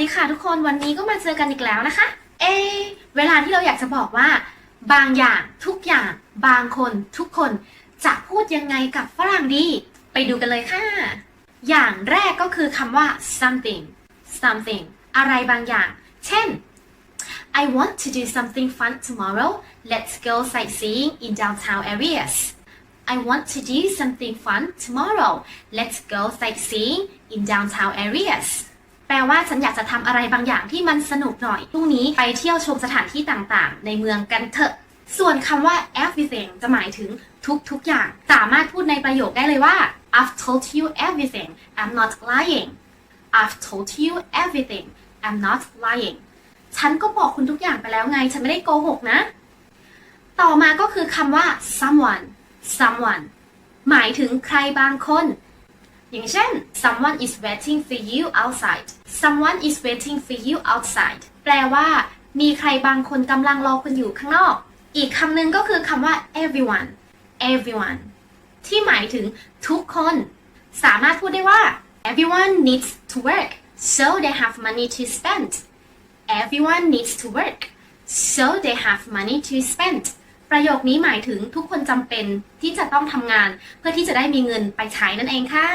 ดีค่ะทุกคนวันนี้ก็มาเจอกันอีกแล้วนะคะ เอ เวลาที่เราอยากจะบอกว่า บางอย่างทุกอย่าง บางคน ทุกคน จะพูดยังไงกับฝรั่งดี ไปดูกันเลยค่ะ อย่างแรกก็คือคำว่า something something อะไรบางอย่าง เช่น I want to do something fun tomorrow. Let's go sightseeing in downtown areas. I want to do something fun tomorrow. Let's go sightseeing in downtown areas. แปลว่าฉันอยากจะทำอะไรบางอย่างที่มันสนุกหน่อยพรุ่งนี้ไปเที่ยวชมสถานที่ต่างๆ ในเมืองกันเถอะ ส่วนคำว่า everything จะหมายถึงทุกๆอย่าง สามารถพูดในประโยคได้เลยว่า I've told you everything I'm not lying I've told you everything I'm not lying ฉันก็บอกคุณทุกอย่างไปแล้วไง ฉันไม่ได้โกหกนะ ต่อมาก็คือคำว่า someone someone หมายถึงใครบางคน อย่างเช่น someone is waiting for you outside someone is waiting for you outside แปลว่ามีใครบางคนกำลังรอคุณอยู่ข้างนอก อีกคำหนึ่งก็คือคำว่า everyone everyone ที่หมายถึงทุกคน สามารถพูดได้ว่า everyone needs to work so they have money to spend everyone needs to work so they have money to spend ประโยคนี้หมายถึงทุกคนจำเป็นที่จะต้องทำงาน เพื่อที่จะได้มีเงินไปใช้นั่นเองค่ะ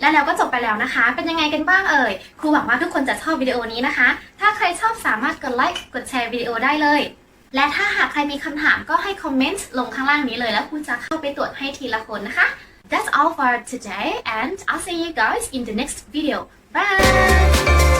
และแล้วก็จบไปแล้วนะคะ เป็นยังไงกันบ้างเอ่ย ครูหวังว่าทุกคนจะชอบวิดีโอนี้นะคะ ถ้าใครชอบสามารถกดไลค์กดแชร์วิดีโอได้เลย และถ้าหากใครมีคำถามก็ให้คอมเมนต์ลงข้างล่างนี้เลยแล้วครูจะเข้าไปตรวจให้ทีละคนนะคะ That's all for today and I'll see you guys in the next video. Bye!